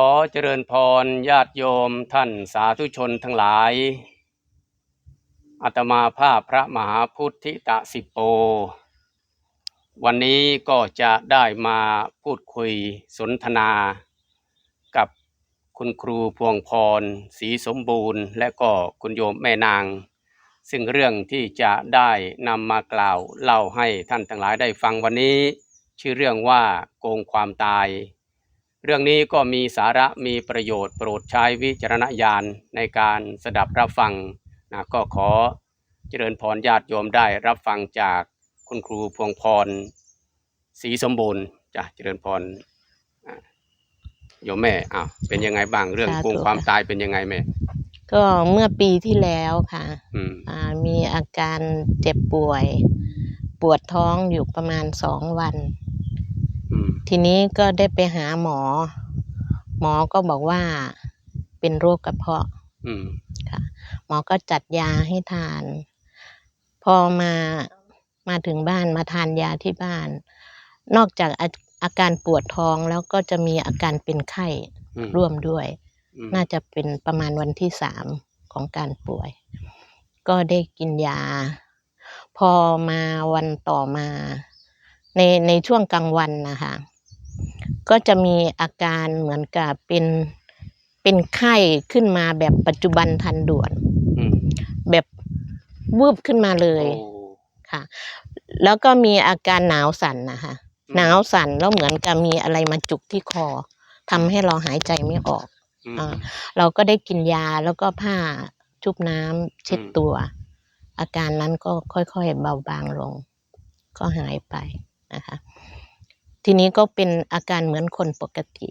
ขอเจริญพรญาติโยมท่านสาธุชนทั้งหลายอาตมาภาพพระมหาพุทธิตะสิโป วันนี้ก็จะได้มาพูดคุยสนทนา กับคุณครูพวงพรศรีสมบูรณ์ และก็คุณโยมแม่นาง ซึ่งเรื่องที่จะได้นำมากล่าวเล่าให้ท่านทั้งหลายได้ฟังวันนี้ ชื่อเรื่องว่าโกงความตาย เรื่องนี้ก็มีสาระมีประโยชน์โปรดใช้วิจารณญาณในการสดับรับฟังนะก็ขอเจริญพรญาติโยมได้รับฟังจากคุณครูพวงพรศรีสมบูรณ์จ้ะเจริญพรอะโยมแม่อ้าวเป็นยังไงบ้างเรื่องสาธุโกงความตายเป็นยังไงแม่ก็เมื่อปีที่แล้วค่ะอืมอ่ามีอาการเจ็บป่วย ปวดท้องอยู่ประมาณสองวันอืม ทีนี้ก็ได้ไปหาหมอ หมอก็บอกว่าเป็นโรคกระเพาะอืมค่ะ หมอก็จัดยาให้ทาน พอมามาถึงบ้านมาทานยาที่บ้าน นอกจากอาอาการปวดท้องแล้วก็จะมีอาการเป็นไข้อืมร่วมด้วย อืมน่าจะเป็นประมาณวันที่สามของการป่วย ก็ได้กินยา พอมาวันต่อมา ในในช่วงกลางวันนะคะ ก็จะมีอาการเหมือนกับเป็นเป็นไข้ขึ้นมาแบบปัจจุบันทันด่วน อืมแบบวืบขึ้นมาเลยโอ้ค่ะ แล้วก็มีอาการหนาวสั่นนะคะอืมหนาวสั่นแล้วเหมือนกับมีอะไรมาจุกที่คอทำให้เราหายใจไม่ออก อืม อ่า เราก็ได้กินยาแล้วก็ผ้าชุบน้ำเช็ดอืม ตัว อาการนั้นก็ค่อยๆเบาบางลง ก็หายไปนะคะ ทีนี้ก็เป็นอาการเหมือนคนปกติ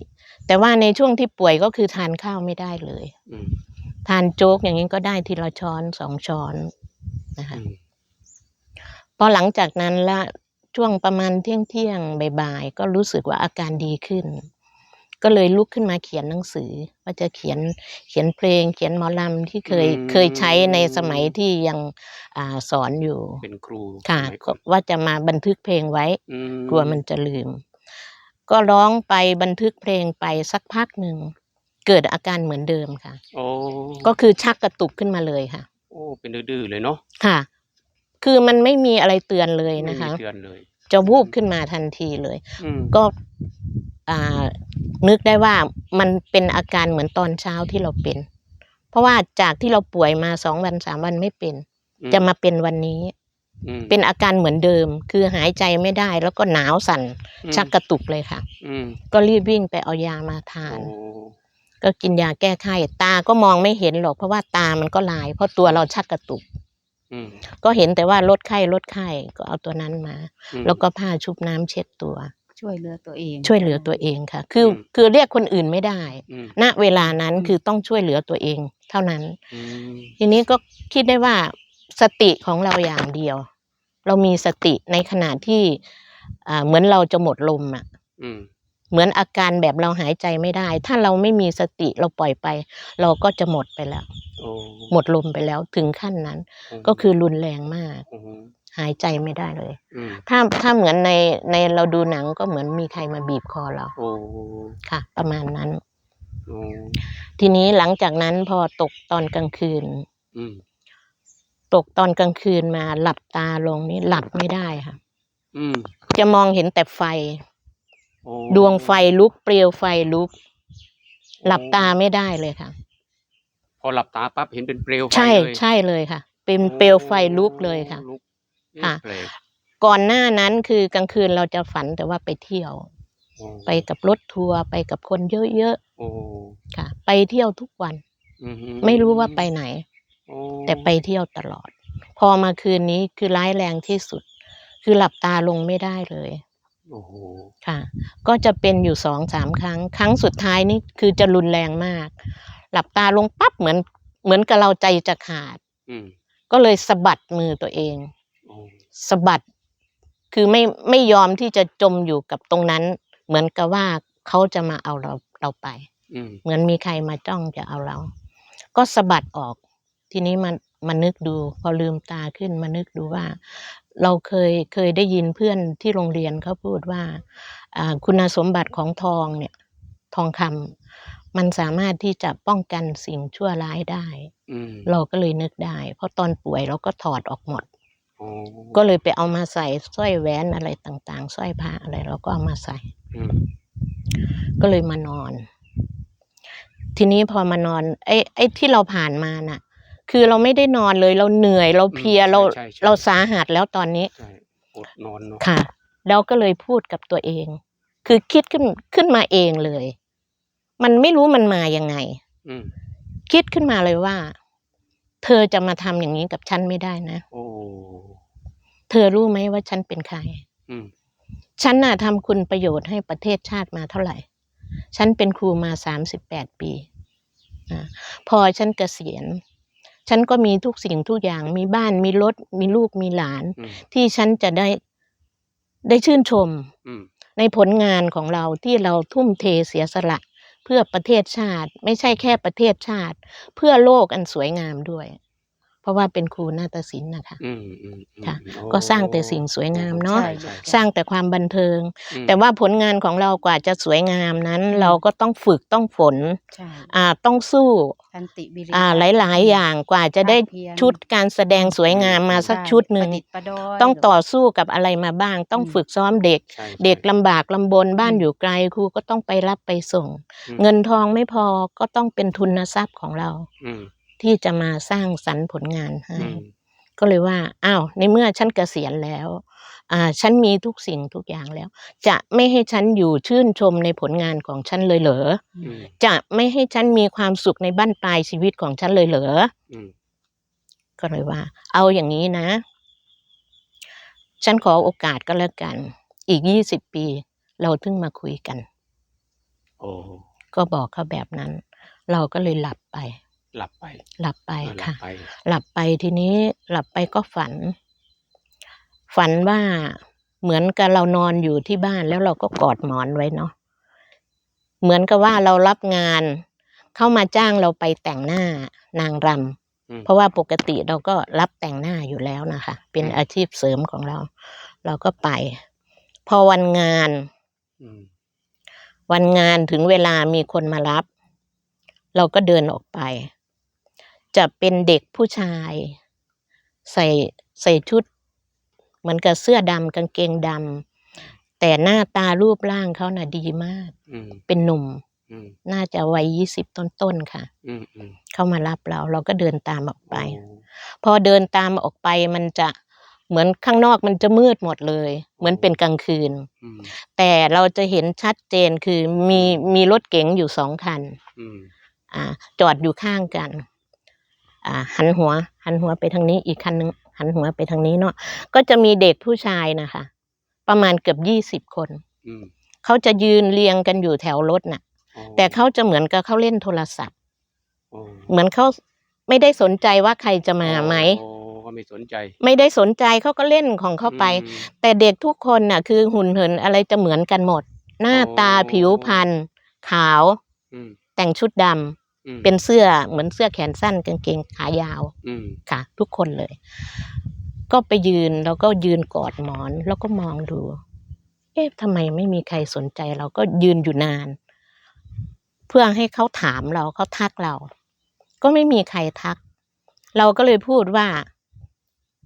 แต่ว่าในช่วงที่ป่วยก็คือทานข้าวไม่ได้เลยอืมทานโจ๊กอย่างนี้ก็ได้ทีละช้อนสองช้อนนะคะอืมพอหลังจากนั้นละช่วงประมาณเที่ยงเที่ยงๆบ่ายๆก็รู้สึกว่าอาการดีขึ้น ก็เลยลุกขึ้นมาเขียนหนังสือ ว่าจะเขียนเขียนเพลง เขียนหมอลำที่เคยเคยใช้ในสมัยที่ยังอ่าสอนอยู่เป็นครูค่ะสมัยก็อนว่าจะมาบันทึกเพลงไว้อืกลัวมันจะลืม ก็ร้องไปบันทึกเพลงไปสักพักหนึ่งเกิดอาการเหมือนเดิมค่ะ โอ้ก็คือชักกระตุกขึ้นมาเลยค่ะ โอ้เป็นดื้อๆเลยเนาะค่ะ คือมันไม่มีอะไรเตือนเลยไม่นะคะมีเตือนเลย จะวูบขึ้นมาทันทีเลย อืมก็อ่านึกได้ว่ามันเป็นอาการเหมือนตอนเช้าที่เราเป็น เพราะว่าจากที่เราป่วยมาสองวันสามวันไม่เป็น อืจะมาเป็นวันนี้อืม เป็นอาการเหมือนเดิม คือหายใจไม่ได้แล้วก็หนาวสั่นอืมชักกระตุกเลยค่ะอืมก็รีบวิ่งไปเอายามาทานโอ้ก็กินยาแก้ไข้ตาก็มองไม่เห็นหรอกเพราะว่าตามันก็ลาย เพราะตัวเราชักกระตุกอืมก็เห็นแต่ว่าลดไข้ลดไข้ก็เอาตัวนั้นมาอืมแล้วก็ผ้าชุบน้ำเช็ดตัว ช่วยเหลือตัวเอง ช่วยเหลือตัวเองค่ะ คืออืมคือเรียกคนอื่นไม่ได้อืมณเวลานั้นคือต้องช่วยเหลือตัวเอง เท่านั้นอืมทีนี้ก็คิดได้ว่า สติของเราอย่างเดียว เรามีสติในขณะที่อ่าเหมือนเราจะหมดลมอะอืมเหมือนอาการแบบเราหายใจไม่ได้ ถ้าเราไม่มีสติเราปล่อยไป เราก็จะหมดไปแล้วโอ้หมดลมไปแล้วถึงขั้นนั้น ก็คือรุนแรงมากอืมหายใจไม่ได้เลยอืมถ้าถ้าเหมือนในในเราดูหนังก็เหมือนมีใครมาบีบคอเราโอ้ค่ะ ประมาณนั้นโอ้ทีนี้หลังจากนั้นพอตกตอนกลางคืนอืม ตกตอนกลางคืนมาหลับตาลงนี่หลับไม่ได้ค่ะ อืมจะมองเห็นแต่ไฟ โอ้ดวงไฟลุกเปลวไฟลุก หลับตาไม่ได้เลยค่ะ พอหลับตาปั๊บเห็นเป็นเปลวไฟใช่เลยใช่เลยค่ะ เป็นเปลวไฟลุกเลยค่ะ ลุกเอ๊ค่ะแปลกก่อนหน้านั้นคือกลางคืนเราจะฝันแต่ว่าไปเที่ยว โอ้ไปกับรถทัวร์ไปกับคนเยอะโอ้ๆค่ะ ไปเที่ยวทุกวัน อืฮึไม่รู้ว่าไปไหนโอ้ แต่ไปเที่ยวตลอด พอมาคืนนี้คือร้ายแรงที่สุด คือหลับตาลงไม่ได้เลยโอ้โหค่ะ ก็จะเป็นอยู่สองสามครั้ง ครั้งสุดท้ายนี่คือจะรุนแรงมาก หลับตาลงปั๊บเหมือนเหมือนกับเราใจจะขาดอืมก็เลยสะบัดมือตัวเองโอ้สะบัด คือไม่ไม่ยอมที่จะจมอยู่กับตรงนั้น เหมือนกับว่าเขาจะมาเอาเราเราไปอืมเหมือนมีใครมาจ้องจะเอาเรา ก็สะบัดออก ทีนี้มันมานึกดู พอลืมตาขึ้นมานึกดูว่า เราเคยเคยได้ยินเพื่อนที่โรงเรียนเขาพูดว่าอ่าคุณสมบัติของทองเนี่ยทองคำมันสามารถที่จะป้องกันสิ่งชั่วร้ายได้อืมเราก็เลยนึกได้ เพราะตอนป่วยเราก็ถอดออกหมดโอ้ก็เลยไปเอามาใส่สร้อยแหวนอะไรต่างๆสร้อยผ้าอะไรเราก็เอามาใส่อืมก็เลยมานอน ทีนี้พอมานอนไอ้ไอ้ที่เราผ่านมาน่ะ คือเราไม่ได้นอนเลยเราเหนื่อยเราเพลียเราใช่ใช่ เราสาหัสแล้วตอนนี้ ใช่อดนอนเนาะค่ะเราก็เลยพูดกับตัวเอง คือคิดขึ้นขึ้นมาเองเลย มันไม่รู้มันมายังไง อืมคิดขึ้นมาเลยว่า เธอจะมาทำอย่างนี้กับฉันไม่ได้นะ โอ้เธอรู้ไหมว่าฉันเป็นใคร อืมฉันน่ะทำคุณประโยชน์ให้ประเทศชาติมาเท่าไหร่ ฉันเป็นครูมาสามสิบแปดปีอะพอฉันเกษียณ ฉันก็มีทุกสิ่งทุกอย่างมีบ้านมีรถมีลูกมีหลาน อืม ที่ฉันจะได้ได้ชื่นชม อืม ในผลงานของเราที่เราทุ่มเทเสียสละ เพื่อประเทศชาติ ไม่ใช่แค่ประเทศชาติ เพื่อโลกอันสวยงามด้วยเพ ราะว่าเป็นครูนาฏศิลป์นะคะอืมอืมอืมค่ะ โอ้ก็สร้างแต่สิ่งสวยงามเนอะใช่ใช่สร้างแต่ความบันเทิง อืม แต่ว่าผลงานของเรากว่าจะสวยงามนั้นเราก็ต้องฝึกต้องฝนใช่อ่าต้องสู้ทันติบิริอ่าหลาย ๆ อย่างกว่าจะได้ภาคเพียรชุดการแสดงสวยงามมาสักใชุดหนึ่ง ประดิษฐ์ประดอย ต้องต่อสู้กับอะไรมาบ้าง ต้องอืม ฝึกซ้อมเด็ก ใช่เด็กใช่ลำบากลำบนบ้านอืมอยู่ไกลครูก็ต้องไปรับไปส่ง อืมเงินทองไม่พอก็ต้องเป็นทุนทรัพย์ของเรา อืม ที่จะมาสร้างสรรค์ผลงานให้อืมก็เลยว่าอ้าวในเมื่อฉันเกษียณแล้วอ่าฉันมีทุกสิ่งทุกอย่างแล้ว จะไม่ให้ฉันอยู่ชื่นชมในผลงานของฉันเลยเหรออืมจะไม่ให้ฉันมีความสุขในบ้านปลายชีวิตของฉันเลยเหรออืมก็เลยว่า เอาอย่างนี้นะ ฉันขอโอกาสก็แล้วกัน อีกยี่สิบปี เราถึงมาคุยกันโอ้ก็บอกเขาแบบนั้น เราก็เลยหลับไป หลับไป หลับไปเออหลับค่ะไปหลับไปทีนี้หลับไปก็ฝัน ฝันว่าเหมือนกับเรานอนอยู่ที่บ้านแล้วเราก็กอดหมอนไว้เนาะเหมือนกับว่าเรารับงาน เข้ามาจ้างเราไปแต่งหน้านางรำอืมเพราะว่าปกติเราก็รับแต่งหน้าอยู่แล้วนะคะ เป็นอืมอาชีพเสริมของเรา เราก็ไป พอวันงานอืมวันงานถึงเวลามีคนมารับ เราก็เดินออกไป จะเป็นเด็กผู้ชาย ใส่ใส่ชุด เหมือนกับเสื้อดำกางเกงดำแต่หน้าตารูปร่างเขาน่ะดีมาก อืมเป็นหนุ่ม อืมน่าจะวัยยี่สิบต้นๆค่ะ อืมอืมเข้ามารับเรา เราก็เดินตามออกไปโอ้พอเดินตามออกไปมันจะเหมือนข้างนอกมันจะมืดหมดเลย เหมือนเป็นกลางคืน อืมแต่เราจะเห็นชัดเจนคือมีมีรถเก๋งอยู่สองคัน อืม อ่าจอดอยู่ข้างกันอ่า หันหัว หันหัวไปทางนี้อีกคันนึงหันหัวไปทางนี้เนาะก็จะมีเด็กผู้ชายนะคะ ประมาณเกือบยี่สิบคนอืมเขาจะยืนเรียงกันอยู่แถวรถน่ะโอ้แต่เขาจะเหมือนกับเขาเล่นโทรศัพท์โอ้เหมือนเขาไม่ได้สนใจว่าใครจะมาไหมโอ้ก็ไม่สนใจ ไม่ได้สนใจเขาก็เล่นของเขาไปอืมแต่เด็กทุกคนน่ะ คือหุ่นเหินอะไรจะเหมือนกันหมด หน้าตาโอ้ผิวพรรณขาวอืมแต่งชุดดำ อืมเป็นเสื้อเหมือนเสื้อแขนสั้นกางเกงขายาวอืมค่ะ ทุกคนเลย ก็ไปยืนแล้วก็ยืนกอดหมอน แล้วก็มองดู เอ๊ะทำไมไม่มีใครสนใจเราก็ยืนอยู่นาน เพื่อให้เขาถามเราเขาทักเรา ก็ไม่มีใครทัก เราก็เลยพูดว่า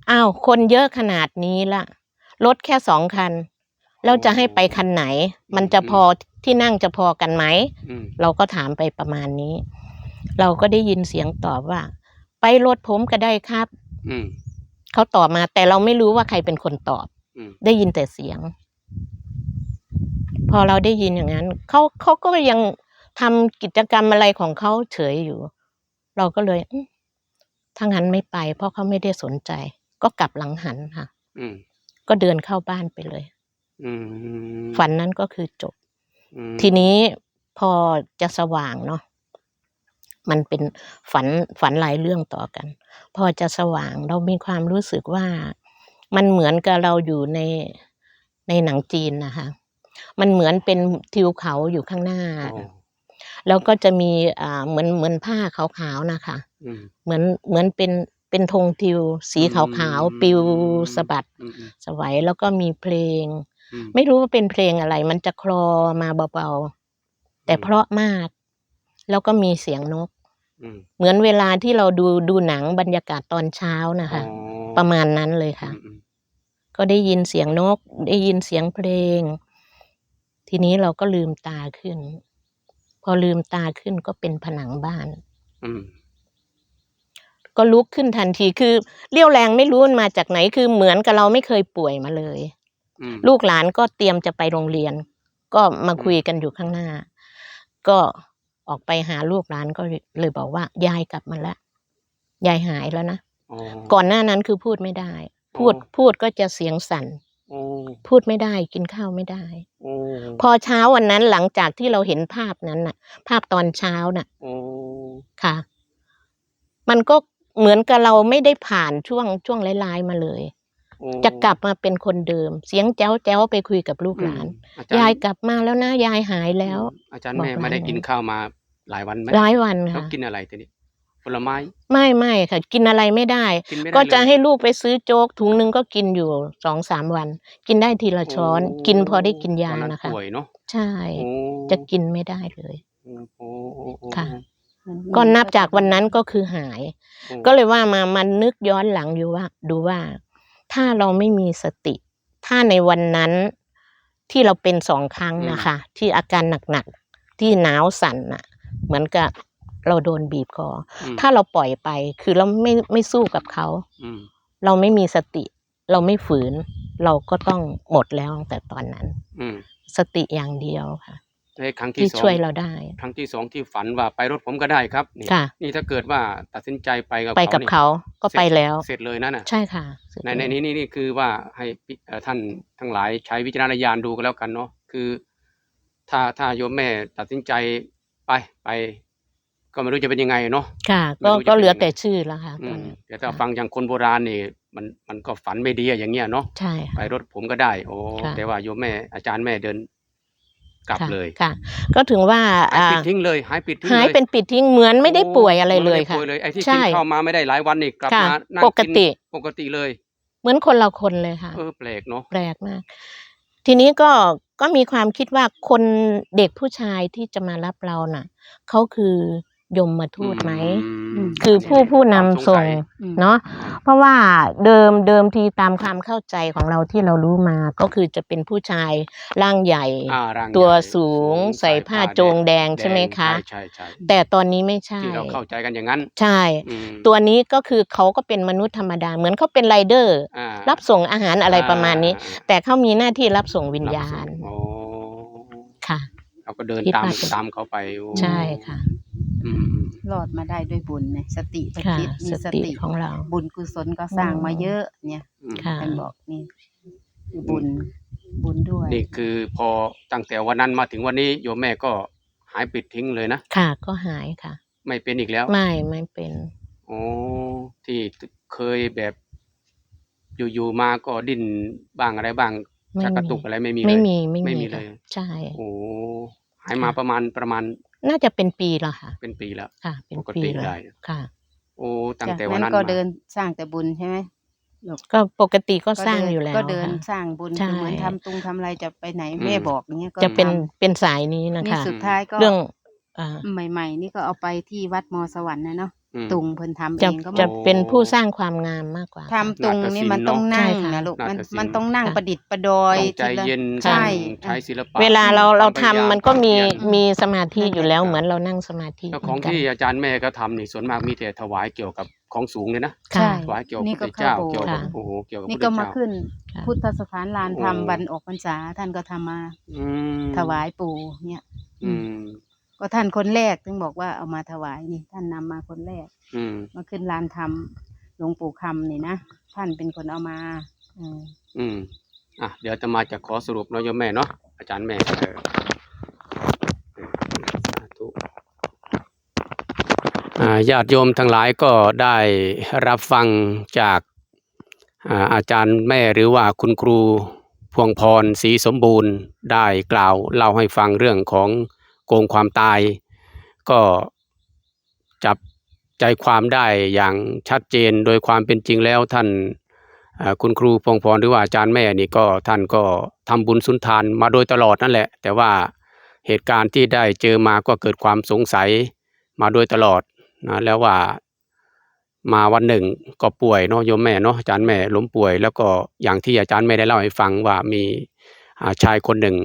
อ้าวคนเยอะขนาดนี้ละรถแค่สองคัน แล้วจะให้ไปคันไหน มันจะพอที่นั่งจะพอกันไหม อืม เราก็ถามไปประมาณนี้ เราก็ได้ยินเสียงตอบว่า ไปรถผมก็ได้ครับ อืม เขาตอบมา แต่เราไม่รู้ว่าใครเป็นคนตอบ อืม ได้ยินแต่เสียง พอเราได้ยินอย่างนั้นเขาเขาก็ยังทำกิจกรรมอะไรของเขาเฉยอยู่ เราก็เลยอืมถ้างั้นไม่ไป เพราะเขาไม่ได้สนใจ ก็กลับหลังหันค่ะ อืม ก็เดินเข้าบ้านไปเลย อืมฝันนั้นก็คือจบ อืมทีนี้พอจะสว่างเนาะ มันเป็นฝันฝันหลายเรื่องต่อกัน พอจะสว่างเรามีความรู้สึกว่ามันเหมือนกับเราอยู่ในในหนังจีนนะคะ มันเหมือนเป็นทิวเขาอยู่ข้างหน้าโอ้แล้วก็จะมีอ่าเหมือนเหมือนผ้าขาวๆนะคะอืมเหมือนเหมือนเป็นเป็นธงทิว สีขาวๆปิวสะบัดอืมอืมสวัยแล้วก็มีเพลงอืมไม่รู้ว่าเป็นเพลงอะไร มันจะคลอมาเบาๆแต่เพราะมาก แล้วก็มีเสียงนกอืมเหมือนเวลาที่เราดูดูหนังบรรยากาศตอนเช้านะคะอ๋อประมาณนั้นเลยค่ะอืมอืมก็ได้ยินเสียงนก ได้ยินเสียงเพลง ทีนี้เราก็ลืมตาขึ้น พอลืมตาขึ้นก็เป็นผนังบ้านอืมก็ลุกขึ้นทันทีคือเรี่ยวแรงไม่รู้มันมาจากไหนคือเหมือนกับเราไม่เคยป่วยมาเลยอืมลูกหลานก็เตรียมจะไปโรงเรียน ก็มาคุยกันอยู่ข้างหน้า ก็ ออกไปหาลูกหลานก็เลยบอกว่า ยายกลับมาแล้วยายหายแล้วนะอ๋อก่อนหน้านั้นคือพูดไม่ได้ พูดอ๋อพูดก็จะเสียงสั่นโอ้พูดไม่ได้กินข้าวไม่ได้โอ้พอเช้าวันนั้นหลังจากที่เราเห็นภาพนั้นน่ะ ภาพตอนเช้าน่ะโอ้ค่ะ มันก็เหมือนกับเราไม่ได้ผ่านช่วงช่วงร้ายๆมาเลยโอ้จะกลับมาเป็นคนเดิม เสียงแจ้วแจ้วไปคุยกับลูกหลานอืมอจรยายกลับมาแล้วนะยายหายแล้ว อาจารย์บอกแม่ไม่ได้หลานกินข้าวมา หลายวันไหมหลายวันแล้วค่ะกินอะไรทีนี้ผลไม้ไม่ไม่ค่ะ กินอะไรไม่ได้กินไม่ได้ก็จะเลยให้ลูกไปซื้อโจ๊กถุงหนึงก็กินอยู่สองสามวัน กินได้ทีละช้อนโกินพอได้กินยาตอนะคะป่วยเนาะใช่โอ้จะกินไม่ได้เลยโอ้โอ้โอ้โอ้ค่ะ ก็นับจากวันนั้นก็คือหายโอ้ก็เลยว่ามามันนึกย้อนหลังอยู่ว่า ดูว่า ถ้าเราไม่มีสติ ถ้าในวันนั้นที่เราเป็นสองครั้งนะคะ ที่อาการหนักๆที่หนาวสั่นน่ะ เหมือนกับเราโดนบีบคออืมถ้าเราปล่อยไป คือเราไม่ไม่สู้กับเขาอืมเราไม่มีสติ เราไม่ฝืน เราก็ต้องหมดแล้วตั้งแต่ตอนนั้นอืมสติอย่างเดียวค่ะไอ้ครั้งที่ที่สองช่วยเราได้ ครั้งที่สองที่ฝันว่าไปรถผมก็ได้ครับนี่ค่ะนี่ถ้าเกิดว่าตัดสินใจไปกับไปกับนี่เขาก็ไปแล้ว เสร็จเลยนั่นน่ะใช่ค่ะเสร็จในในแล้วนี้นี่นี่คือว่าให้พิเอ่อท่านทั้งหลายใช้วิจารณญาณดูกันแล้วกันเนาะคือ ถ้าถ้าโยมแม่ตัดสินใจ ไปไป ก็ไม่รู้จะเป็นยังไงเนาะค่ะไม่ก็รู้จะก็เหลือเป็นยังไงแต่ชื่อแล้วค่ะอืตอนมนี้แต่ถ้าค่ะฟังอย่างคนโบราณนี่ มันมันก็ฝันไม่ดีอะอย่างเงี้ยเนาะใช่ไปค่ะ รถผมก็ได้ โอ้ค่ะแต่ว่าโยมแม่อาจารย์แม่เดิน กลับค่ะเลยค่ะ ก็ถึงว่าหายอ่าปิดทิ้งเลยหายปิดทิ้งหายลเป็นปิดทิ้งเหมือนไม่ได้ป่วยอะไรเลยม่ด้ค่ะ ป่วยเลยไอ้ที่ใช่กินข้าวมาไม่ได้หลายวันนี่กลับค่ะมานั่งปกติ นปกติเลย เหมือนคนละคนเลยค่ะ เออแปลกเนาะ แปลกมาก ทีนี้ก็ ก็มีความคิดว่าคนเด็กผู้ชายที่จะมารับเราน่ะเขาคือ ยมมาทูตไหม อืม คือผู้ผู้นำส่ง อืม เนาะเพราะว่าเดิมเดิมทีตามความเข้าใจของเราที่เรารู้มาก็คือจะเป็นผู้ชายร่างใหญ่ อ่าร่างตัวใหญ่สูงใส่ผ้าโจงแดงใช่ไหมคะ ใช่ใช่ใช่แต่ตอนนี้ไม่ใช่ ที่เราเข้าใจกันอย่างนั้นใช่ อืมตัวนี้ก็คือเขาก็เป็นมนุษย์ธรรมดา เหมือนเขาเป็นไรเดอร์ อ่ารับส่งอาหารอะไรประมาณนี้อ่แต่เขามีหน้าที่รับส่งวิญญาณรับส่งโอ้ค่ะ เราก็เดินคิดตามว่าเป็นตามเขาไปโอ้ใช่ค่ะอืม รอดมาได้ด้วยบุญเนี่ยสติประค่ะคิดมีสสติติของเรา บุญกุศลก็สร้างมาเยอะเนี่ยอืมค่ะท่านบอกนี่คือบุญบุญด้วย นี่คือพอตั้งแต่วันนั้นมาถึงวันนี้โยมแม่ก็หายปิดทิ้งเลยนะ ค่ะ ก็หายค่ะ ไม่เป็นอีกแล้ว ไม่ไม่เป็นโอ้ที่เคยแบบอยู่ๆมาก็ดิ้นบ้างอะไรบ้างไม่ชักกระมีตุกอะไรไม่มีไม่เลยมีไม่ไม่มีมีเลยค่ะใช่โอ้หายมาประมาณประมาณ น่าจะเป็นปีแล้วค่ะ เป็นปีแล้ว ค่ะ เป็นปกปีติแล้วได้ ค่ะ โอ้ตั้งจากแต่วันนั้นั้นนก็มาเดินสร้างแต่บุญใช่ไหมลูกก็ปกติก็ก็สร้างเดินอยู่แล้วก็เดินค่ะ สร้างบุญใช่ คือเหมือนทำตุงทำอะไรจะไปไหนอืมแม่บอกอย่างเงี้ยก็จะเป็นทเป็นสายนี้ำนะนี่คะ สุดท้ายก็เรื่องอ่า ใหม่ ๆ นี่ก็เอาไปที่วัดมอสวรรค์นะเนาะ อืม ตุงเพิ่นทำเอจะงก็จะมาเป็นผู้สร้างความงามมากกว่า ทำตุงนี่มันต้องนาฏศิลป์นั่งเนอะนะลูกมันนาฏศิลป์ มันต้องนั่งค่ะ ประดิษฐ์ประดอยต้องใจทีละ เย็นใช่ ต้องใช้ศิลปะเวลาเราเราควทำพยยมันก็มีความเพียรมีสมาธิอยู่แล้วครับเหมือนเรานั่งสมาธิแล้วของเหมืนกันที่อาจารย์แม่ก็ทำนี่ส่วนมากมีแต่ถวายเกี่ยวกับของสูงเลยนะค่ะใช่ถวายเกี่ยวกับนี่พระก็พุทธเจ้าเข้าโบสถ์ เกี่ยวกับค่ะ โอ้โหเกี่ยวกับนี่พระก็พุทธมาเจ้า ขึ้น ค่ะ พุทธสถานลานธรรมโอ้ วันออกพรรษาท่านก็ทำมาอืมถวายปู่เนี่ย อืม ก็ท่านคนแรกถึงบอกว่าเอามาถวายนี่ ท่านนำมาคนแรก อืม มาขึ้นลานธรรมหลวงปู่คำนี่นะท่านเป็นคนเอามาอืมอืม อะ เดี๋ยวจะมาจะขอสรุปเนาะโยมแม่เนาะ อาจารย์แม่เออเออสาธุอ่าญาติโยมทั้งหลายก็ได้รับฟังจากอ่าอาจารย์แม่หรือว่าคุณครูพวงพรศรีสมบูรณ์ได้กล่าวเล่าให้ฟังเรื่องของ โกงความตาย ก็จับใจความได้อย่างชัดเจนโดยความเป็นจริงแล้วท่านคุณครูพงพรหรือว่าอาจารย์แม่นี่ก็ท่านก็ทำบุญสุนทานมาโดยตลอดนั่นแหละ แต่ว่าเหตุการณ์ที่ได้เจอมาก็เกิดความสงสัยมาโดยตลอดนะแล้วว่ามาวันหนึ่งก็ป่วยเนาะโยมแม่เนาะอาจารย์แม่ล้มป่วย แล้วก็อย่างที่อาจารย์แม่ได้เล่าให้ฟังว่ามีชายคนหนึ่ง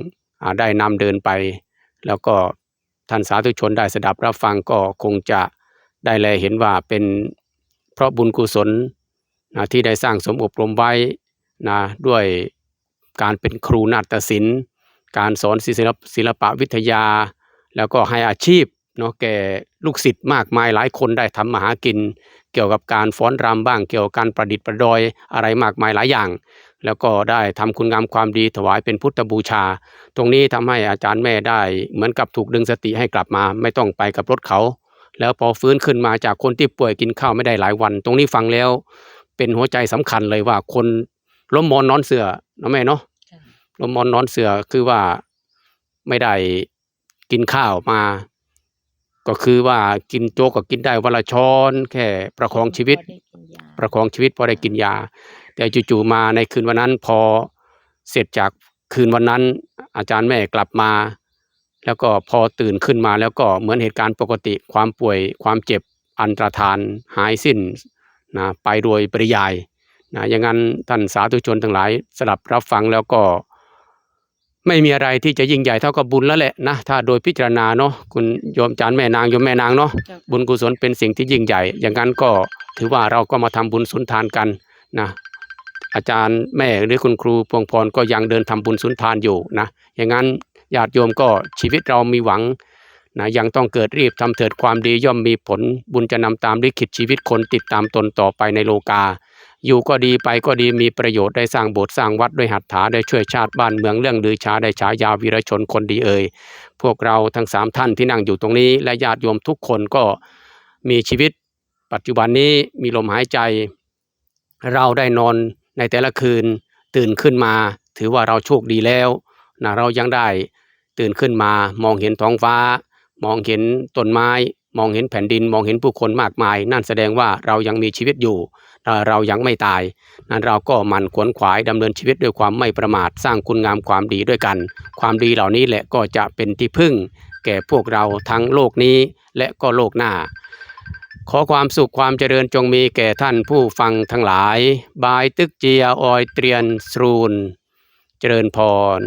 ได้นำเดินไป แล้วก็ท่านสาธุชนได้สดับรับฟังก็คงจะได้แลเห็นว่าเป็นเพราะบุญกุศลนะที่ได้สร้างสมอบรมไว้นะด้วยการเป็นครูนาฏศิลป์ การสอนศิลปศิลปะวิทยา แล้วก็ให้อาชีพเนาะแก่ลูกศิษย์มากมายหลายคนได้ทำมาหากิน เกี่ยวกับการฟ้อนรำบ้างเกี่ยวกับการประดิษฐ์ประดอยอะไรมากมายหลายอย่าง แล้วก็ได้ทำคุณงามความดีถวายเป็นพุทธบูชา ตรงนี้ทำให้อาจารย์แม่ได้ เหมือนกับถูกดึงสติให้กลับมา ไม่ต้องไปกับรถเขา แล้วพอฟื้นขึ้นมาจากคนที่ป่วยกินข้าวไม่ได้หลายวัน ตรงนี้ฟังแล้ว เป็นหัวใจสำคัญเลยว่าคนล้มมอนนอนเสือเนาะแม่เนาะค่ะล้มมอนนอนเสือคือว่าไม่ได้กินข้าวมา ก็คือว่ากินโจ๊กก็กินได้วันละช้อน แค่ประคองชีวิตพอได้กินยาประคองชีวิตพอได้กินยา แต่จู่ๆมาในคืนวันนั้นพอเสร็จจากคืนวันนั้น อาจารย์แม่กลับมา แล้วก็พอตื่นขึ้นมาแล้วก็เหมือนเหตุการณ์ปกติความป่วยความเจ็บอันตรธานหายสิ้นนะไปโดยปริยายนะอย่างนั้นท่านสาธุชนทั้งหลายสลับรับฟังแล้วก็ ไม่มีอะไรที่จะยิ่งใหญ่เท่ากับบุญแล้วแหละนะถ้าโดยพิจารณาเนาะคุณโยมอาจารย์แม่นางโยมแม่นางเนาะบุญกุศลเป็นสิ่งที่ยิ่งใหญ่ อย่างนั้นก็ถือว่าเราก็มาทำบุญสุนทานกันนะ อาจารย์แม่หรือคุณครูพวงพรก็ยังเดินทำบุญสุนทานอยู่นะอย่างนั้นญาติโยมก็ชีวิตเรามีหวังนะยังต้องเกิดรีบทำเถิดความดีย่อมมีผลบุญจะนำตามลิขิตชีวิตคนติดตามตนต่อไปในโลกา อยู่ก็ดีไปก็ดีมีประโยชน์ได้สร้างโบสถ์สร้างวัดด้วยหัตถาได้ช่วยชาติบ้านเมืองเรื่องลือชาได้ฉายาวีรชนคนดีเอ่ยพวกเราทั้งสามท่านที่นั่งอยู่ตรงนี้ และญาติโยมทุกคนก็มีชีวิต ปัจจุบันนี้มีลมหายใจ เราได้นอน ในแต่ละคืนตื่นขึ้นมา ถือว่าเราโชคดีแล้วนะเรายังได้ตื่นขึ้นมามองเห็นท้องฟ้า มองเห็นต้นไม้ มองเห็นแผ่นดิน มองเห็นผู้คนมากมาย นั่นแสดงว่าเรายังมีชีวิตอยู่เอ่อเรายังไม่ตาย นั้นเราก็หมั่นขวนขวายดำเนินชีวิตด้วยความไม่ประมาทสร้างคุณงามความดีด้วยกัน ความดีเหล่านี้แหละก็จะเป็นที่พึ่ง แก่พวกเราทั้งโลกนี้และก็โลกหน้า ขอความสุขความเจริญจงมีแก่ท่านผู้ฟังทั้งหลาย บายตึกเจียออยเตรียนสรูน เจริญพร